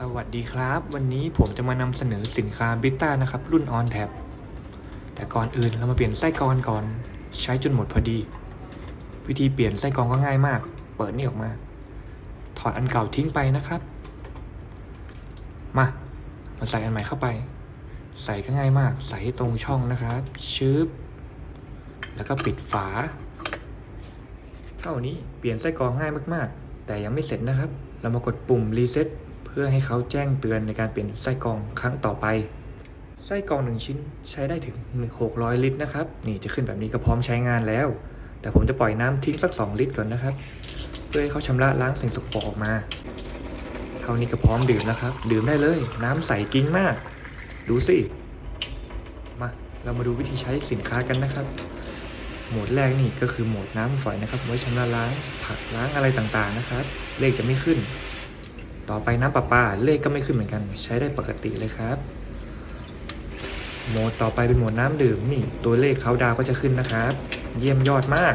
สวัสดีครับ วันนี้ผมจะมานำเสนอสินค้าบิต้านะครับ รุ่น On Tap แต่ก่อนอื่นเรามาเปลี่ยนไส้กรองก่อน ใช้จนหมดพอดี วิธีเปลี่ยนไส้กรองก็ง่ายมาก เปิดนี่ออกมา ถอดอันเก่าทิ้งไปนะครับ มา มาใส่อันใหม่เข้าไป ใส่ก็ง่ายมาก ใส่ให้ตรงช่องนะครับ ชึบ แล้วก็ปิดฝา เท่านี้เปลี่ยนไส้กรองง่ายมากๆ แต่ยังไม่เสร็จนะครับ เรามากดปุ่มรีเซ็ต พื่อให้เขาแจ้งเตือนในการเปลี่ยนไส้กรองครั้งต่อไป ไส้กรองหนึ่งชิ้นใช้ได้ถึง 600 ลิตรนะครับ นี่จะขึ้นแบบนี้ก็พร้อมใช้งานแล้ว แต่ผมจะปล่อยน้ำทิ้งสัก 2 ลิตรก่อนนะครับ เพื่อให้เขาชำระล้างสิ่งสกปรกออกมาเท่านี้ก็พร้อมดื่มแล้วครับ ดื่มได้เลย น้ำใสกิ้งมาก ดูสิ มาเรามาดูวิธีใช้สินค้ากันนะครับโหมดแรกนี่ก็คือโหมดน้ำฝอยนะครับไว้ชำระล้างผักล้างอะไรต่างๆนะครับ เลขจะไม่ขึ้น ต่อไปน้ำประปาเลขก็ไม่ขึ้นเหมือนกัน ใช้ได้ปกติเลยครับ โหมดต่อไปเป็นโหมดน้ำดื่มนี่ตัวเลขเขาดาวก็จะขึ้นนะครับ เยี่ยมยอดมาก